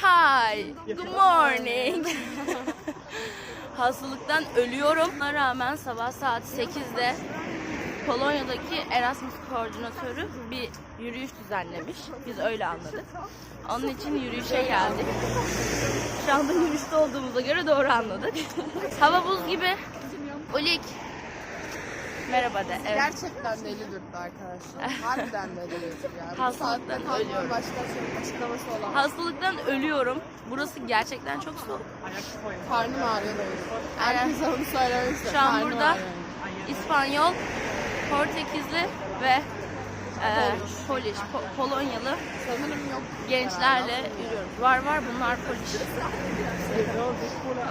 Hi, good morning. Hastalıktan ölüyorum. Buna rağmen sabah saat 8'de Polonya'daki Erasmus koordinatörü bir yürüyüş düzenlemiş. Biz öyle anladık. Onun için yürüyüşe geldik. Şu anda yürüyüşte olduğumuza göre doğru anladık. Hava buz gibi. Ulik. Merhaba de. Evet. Gerçekten deli dürttü arkadaşlar. Harbiden deli dürttü yani. Hastalıktan ölüyorum. başka şey açıklaması olamaz. Hastalıktan ölüyorum. Burası gerçekten çok soğuk. Karnım ağrıyor da. Herkese onu söylemek. Şu an burada. İspanyol, Portekizli ve e, Polish, Po- Polonyalı Sanırım yok. gençlerle yürüyoruz. Var var bunlar Polish.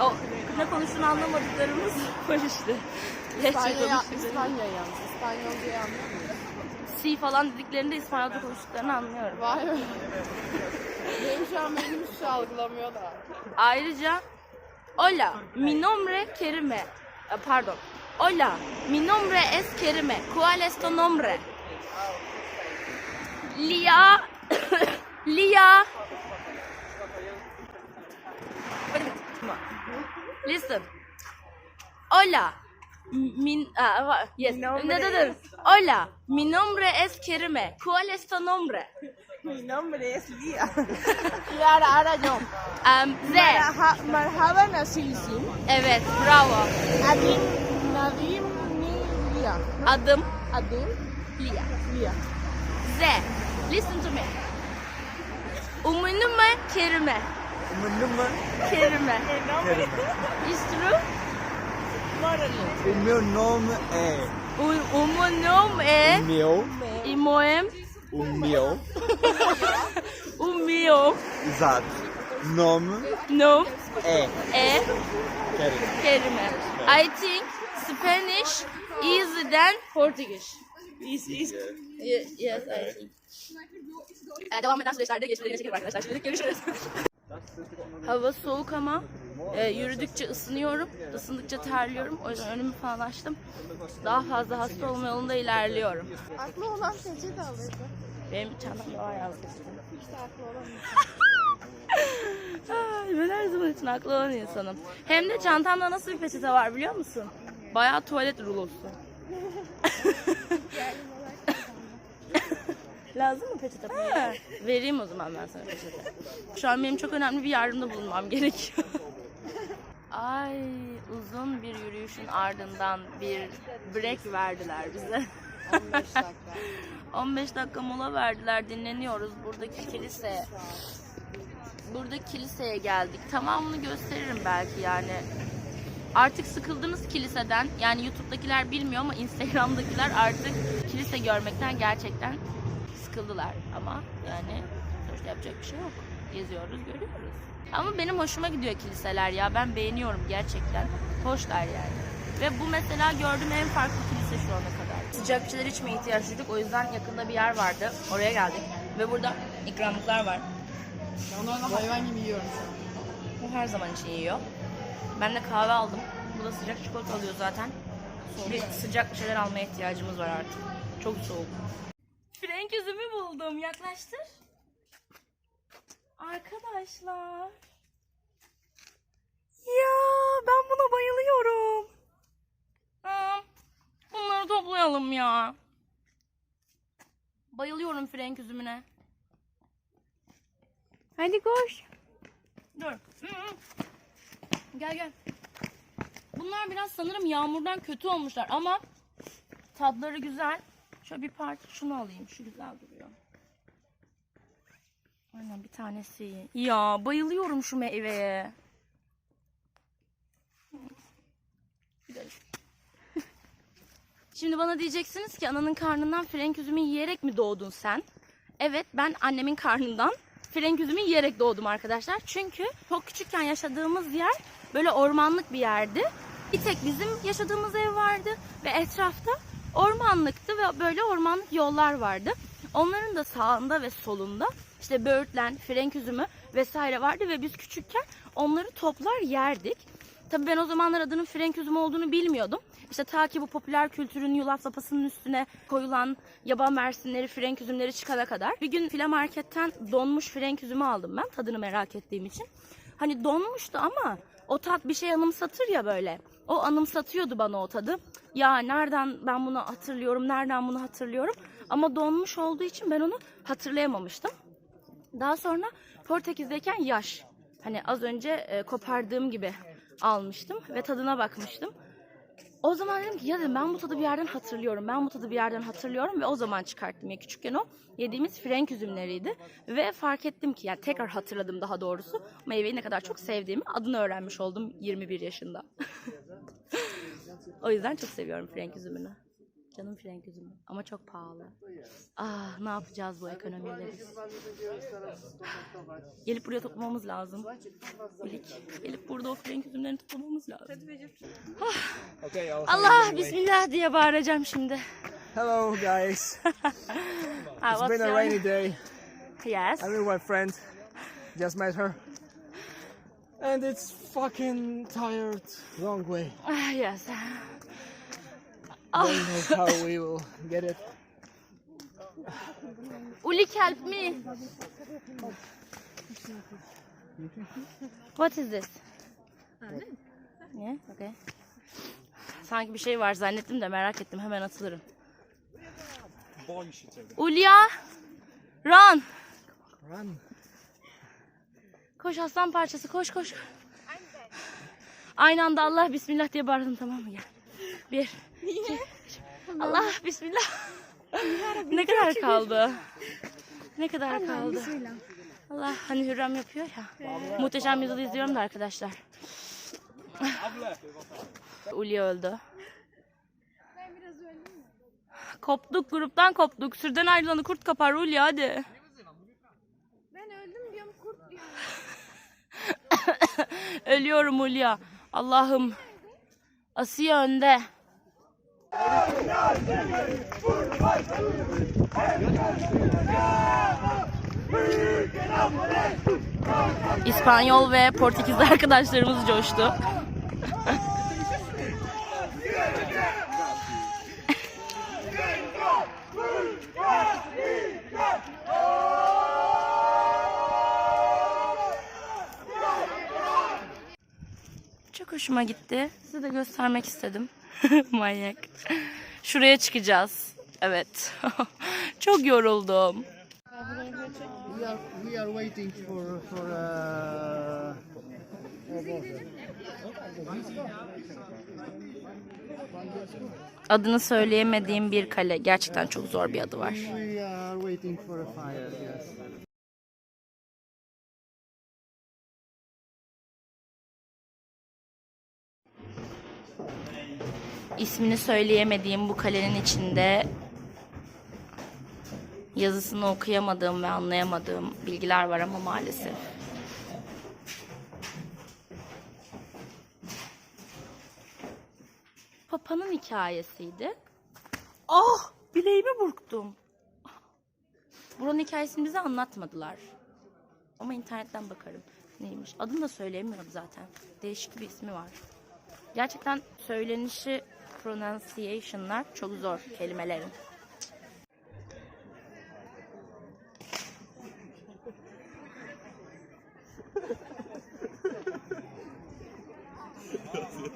O ne konuştuğunu anlamadıklarımız Polish'ti. Lehçe İspanya, konuştukları. İspanya yalnız. İspanyolcayı anlıyor musun? Si falan dediklerinde İspanyolca konuştuklarını anlıyorum. Vay be. Benim şu an beynim hiç şey algılamıyor da. Ayrıca Hola, mi nombre Kerime. E, Pardon. Hola, mi nombre es Kerime. ¿Cuál es tu nombre? Lia. Lia. Listen. Hola. Min, ah, yes. No, no, no. Hola, mi nombre es Kerime. ¿Cuál es tu nombre? Mi nombre es Lía. Yara ara yok. Um, Z. Merha- Merhaba nasılsın? Evet, bravo. Adim Nadim Lia. Adım Adim Lia. Lia. Z. Listen to me. Umunume kerime. Umurumda Kerime. Is true? O meu nome é U- Umunum e o meu, imoem o meu, umio exato, nome no é e Kerim. kerime. I think Spanish easier than Portuguese. Is, is, Ye- Yes, I think. Ee, devam eden süreçlerde geçmeleri çekelim arkadaşlar. Şimdilik görüşürüz. Hava soğuk ama e, yürüdükçe ısınıyorum. Isındıkça terliyorum. O yüzden önümü falan açtım. Daha fazla hasta olma yolunda ilerliyorum. Aklı olan peçete alırdı. Benim çantamda var yalnız. İşte aklı olan Ay, ben her zaman için aklı olan insanım. Hem de çantamda nasıl bir peçete var biliyor musun? Bayağı tuvalet rulosu. Lazım mı peçete? Ha, vereyim o zaman ben sana peçete. Şu an benim çok önemli bir yardımda bulunmam gerekiyor. Ay uzun bir yürüyüşün ardından bir break verdiler bize. 15 dakika. 15 dakika mola verdiler dinleniyoruz buradaki kilise. Buradaki kiliseye geldik. Tamamını gösteririm belki yani. Artık sıkıldınız kiliseden. Yani YouTube'dakiler bilmiyor ama Instagram'dakiler artık kilise görmekten gerçekten sıkıldılar. Ama yani sonuçta yapacak bir şey yok. Geziyoruz, görüyoruz. Ama benim hoşuma gidiyor kiliseler ya. Ben beğeniyorum gerçekten. Hoşlar yani. Ve bu mesela gördüğüm en farklı kilise şu ana kadar. Sıcak bir şeyler içmeye ihtiyaç duyduk. O yüzden yakında bir yer vardı. Oraya geldik. Ve burada ikramlıklar var. Da hayvan gibi yiyorum şu an. Bu her zaman için yiyor. Ben de kahve aldım. Bu da sıcak çikolata alıyor zaten. Bir sıcak bir şeyler almaya ihtiyacımız var artık. Çok soğuk. Frenk üzümü buldum. Yaklaştır. Arkadaşlar. Ya ben buna bayılıyorum. Bunları toplayalım ya. Bayılıyorum frenk üzümüne. Hadi koş. Dur. Gel gel. Bunlar biraz sanırım yağmurdan kötü olmuşlar ama tatları güzel. Şöyle bir parça şunu alayım. Şu güzel duruyor. Aynen bir tanesi. Ya bayılıyorum şu meyveye. Şimdi bana diyeceksiniz ki ananın karnından frenk üzümü yiyerek mi doğdun sen? Evet ben annemin karnından frenk üzümü yiyerek doğdum arkadaşlar. Çünkü çok küçükken yaşadığımız yer böyle ormanlık bir yerdi. Bir tek bizim yaşadığımız ev vardı ve etrafta ormanlıktı ve böyle ormanlık yollar vardı. Onların da sağında ve solunda işte böğürtlen, frenk üzümü vesaire vardı ve biz küçükken onları toplar yerdik. Tabii ben o zamanlar adının frenk üzümü olduğunu bilmiyordum. İşte ta ki bu popüler kültürün yulaf lapasının üstüne koyulan yaban mersinleri, frenk üzümleri çıkana kadar. Bir gün file marketten donmuş frenk üzümü aldım ben tadını merak ettiğim için. Hani donmuştu ama o tat bir şey anımsatır ya böyle. O anımsatıyordu bana o tadı. Ya nereden ben bunu hatırlıyorum, nereden bunu hatırlıyorum. Ama donmuş olduğu için ben onu hatırlayamamıştım. Daha sonra Portekiz'deyken yaş. Hani az önce e, kopardığım gibi almıştım ve tadına bakmıştım. O zaman dedim ki ya dedim ben bu tadı bir yerden hatırlıyorum. Ben bu tadı bir yerden hatırlıyorum ve o zaman çıkarttım. Ya küçükken o yediğimiz frenk üzümleriydi. Ve fark ettim ki yani tekrar hatırladım daha doğrusu. Meyveyi ne kadar çok sevdiğimi adını öğrenmiş oldum 21 yaşında. o yüzden çok seviyorum frenk üzümünü. Canım frenk üzümü ama çok pahalı. Ah ne yapacağız bu ekonomiyle biz? Gelip buraya toplamamız lazım. Bilik. Gelip burada o frenk üzümlerini toplamamız lazım. Okay, I'll Allah bismillah diye bağıracağım şimdi. Hello, guys. Ah, It's been a rainy day. Yes. I'm with my friend. Just met her. And it's fucking tired. Long way. Ah. Don't know how we will get it. Ulik help me. What is this? Ne? Okay. Sanki bir şey var zannettim de merak ettim. Hemen atılırım. Ulya! Run! Run. Koş aslan parçası koş koş. Aynı anda Allah bismillah diye bağırdım tamam mı gel. Bir. iki, üç. Allah bismillah. ne kadar kaldı? Ne kadar kaldı? Allah hani Hürrem yapıyor ya. Muhteşem Yüzyıl'ı izliyorum da arkadaşlar. Ulya öldü. Koptuk gruptan koptuk. Sürden ayrılanı kurt kapar Ulya hadi. Ben öldüm diyorum kurt diyor. Ölüyorum Hulya. Allah'ım. Asiye önde. İspanyol ve Portekizli arkadaşlarımız coştu. Çok hoşuma gitti. Size de göstermek istedim. Manyak. Şuraya çıkacağız. Evet. Çok yoruldum. We are we are waiting for for uh, Adını söyleyemediğim bir kale. Gerçekten çok zor bir adı var. we are waiting for a fire. Yes. İsmini söyleyemediğim bu kalenin içinde yazısını okuyamadığım ve anlayamadığım bilgiler var ama maalesef. Papa'nın hikayesiydi. Ah! Bileğimi burktum. Buranın hikayesini bize anlatmadılar. Ama internetten bakarım. Neymiş? Adını da söyleyemiyorum zaten. Değişik bir ismi var. Gerçekten söylenişi, pronunciation'lar çok zor kelimelerin.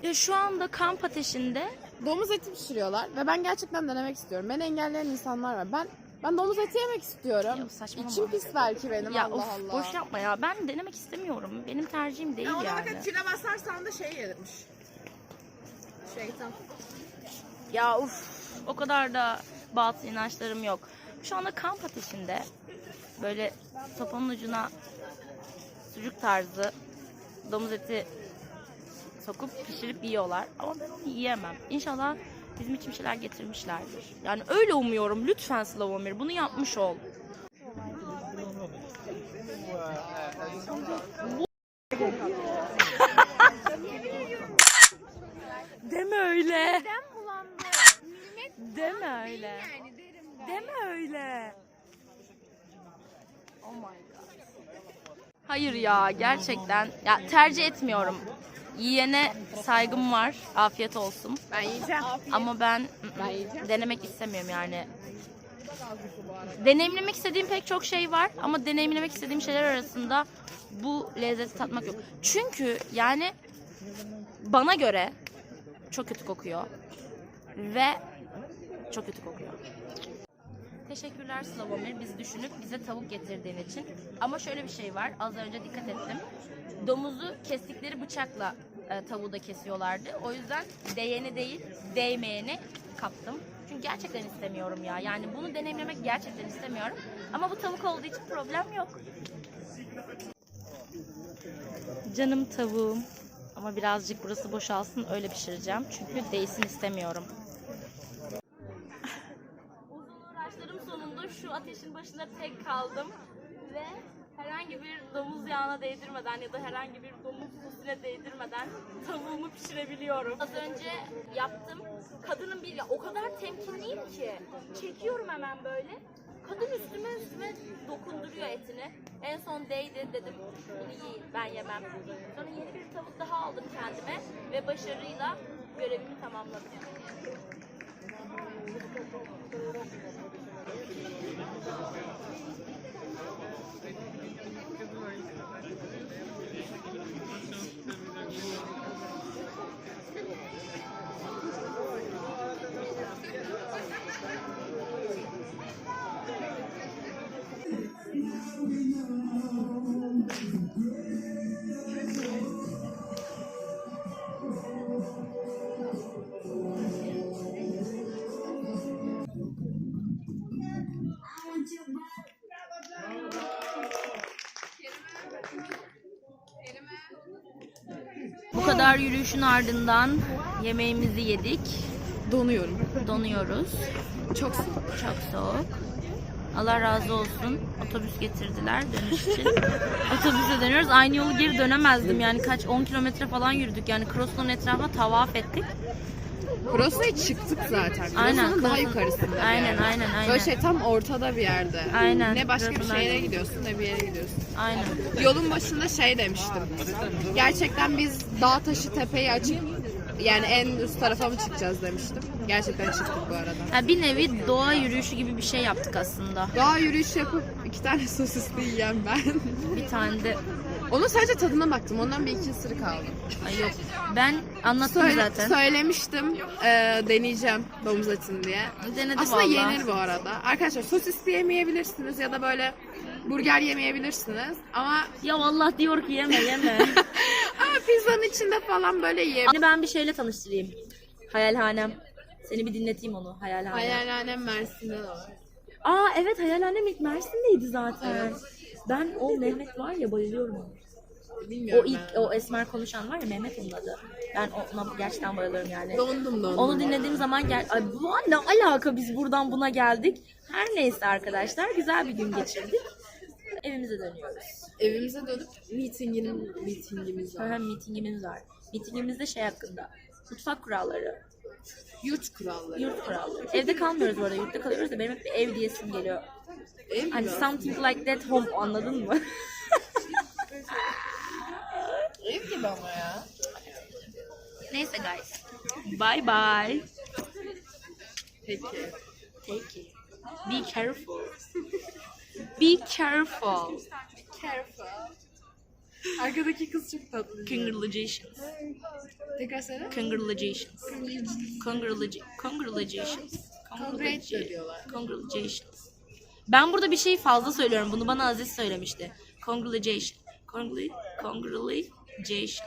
Ya şu anda kamp ateşinde Domuz eti pişiriyorlar ve ben gerçekten denemek istiyorum. Beni engelleyen insanlar var. Ben ben domuz eti yemek istiyorum. Ya saçmalama. İçim pis belki benim ya Allah of, Allah. boş yapma ya. Ben denemek istemiyorum. Benim tercihim değil Ona yani. bakın çile basarsan da şey gelirmiş. Şeytan. Ya uf o kadar da batıl inançlarım yok. Şu anda kamp ateşinde böyle sopanın ucuna sucuk tarzı domuz eti sokup pişirip yiyorlar. Ama ben onu yiyemem. İnşallah bizim için şeyler getirmişlerdir. Yani öyle umuyorum. Lütfen Slavomir bunu yapmış ol. Deme öyle. Deme öyle. Deme öyle. Oh my god. Hayır ya gerçekten ya tercih etmiyorum. yiyene saygım var. Afiyet olsun. Ben yiyeceğim. Ama ben Ben yiyeceğim. denemek istemiyorum yani. Deneyimlemek istediğim pek çok şey var ama deneyimlemek istediğim şeyler arasında bu lezzeti tatmak yok. Çünkü yani bana göre çok kötü kokuyor ve çok kötü kokuyor. Teşekkürler Slavomir bizi düşünüp bize tavuk getirdiğin için. Ama şöyle bir şey var. Az önce dikkat ettim. Domuzu kestikleri bıçakla e, tavuğu da kesiyorlardı. O yüzden değeni değil, değmeyeni kaptım. Çünkü gerçekten istemiyorum ya. Yani bunu deneyimlemek gerçekten istemiyorum. Ama bu tavuk olduğu için problem yok. Canım tavuğum. Ama birazcık burası boşalsın öyle pişireceğim. Çünkü değsin istemiyorum. Uzun uğraşlarım sonunda şu ateşin başında tek kaldım ve herhangi bir domuz yağına değdirmeden ya da herhangi bir domuz sosuna değdirmeden tavuğumu pişirebiliyorum. Az önce yaptım. Kadının bir o kadar temkinliyim ki çekiyorum hemen böyle. Kadın üstüme üstüme dokunduruyor etini. En son değdi dedim bunu yiyin ben yemem. Sonra yeni bir tavuk daha aldım kendime ve başarıyla görevimi tamamladım. Bu kadar yürüyüşün ardından yemeğimizi yedik. Donuyorum. Donuyoruz. Çok soğuk. Çok soğuk. Allah razı olsun. Otobüs getirdiler dönüş için. Otobüse dönüyoruz. Aynı yolu geri dönemezdim. Yani kaç 10 kilometre falan yürüdük. Yani Krosno'nun etrafına tavaf ettik. Krosno'ya çıktık zaten. Aynen, daha yukarısında bir Aynen, yerde. aynen, aynen. Böyle şey tam ortada bir yerde. Aynen, Ne başka bir şehre gidiyorsun ne bir yere gidiyorsun. Aynen. Yolun başında şey demiştim. Gerçekten biz dağ taşı tepeyi açıp yani en üst tarafa mı çıkacağız demiştim. Gerçekten çıktık bu arada. Yani bir nevi doğa yürüyüşü gibi bir şey yaptık aslında. Doğa yürüyüş yapıp iki tane sosisli yiyen ben. Bir tane de Onun sadece tadına baktım. Ondan bir iki ısırık aldım. Ay yok. Ben anlattım Söyle- zaten. Söylemiştim e, deneyeceğim domuz etini diye. Denedim Aslında vallahi. yenir bu arada. Arkadaşlar sosisli yemeyebilirsiniz ya da böyle burger yemeyebilirsiniz. Ama Ya Allah diyor ki yeme yeme. ama pizzanın içinde falan böyle yiyebilirsiniz. Seni ben bir şeyle tanıştırayım. Hayalhanem. Seni bir dinleteyim onu. Hayalhanem. Hayalhanem Mersin'de de var. Aa evet hayalhanem ilk Mersin'deydi zaten. Ben o Mehmet var ya bayılıyorum ona. O Bilmiyorum ilk ben. o Esmer konuşan var ya Mehmet onun adı. Ben ona gerçekten bayılıyorum yani. Dondum dondum. Onu dinlediğim zaman gel Ay bu ne alaka biz buradan buna geldik. Her neyse arkadaşlar güzel bir gün geçirdik. Evimize dönüyoruz. Evimize dönüp meetingin meetingimiz var. Sonra meetingimiz var. Meetingimizde şey hakkında. Mutfak kuralları, Yurt kuralları. yurt kuralları. Evde kalmıyoruz bu arada, yurtta kalıyoruz da benim hep bir ev diyesim geliyor. Ev Hani something like that home anladın mı? Ev gibi ama ya. Neyse guys. Bye bye. Peki. Take it. Be careful. Be careful. Careful. Arkadaki kız çok tatlı. Congratulations. Tekrar söyle. Congratulations. Congratulations. Congratulations. Congrats diyorlar. Congratulations. Ben burada bir şey fazla söylüyorum. Bunu bana Aziz söylemişti. Congratulations. Congratulations. Jason.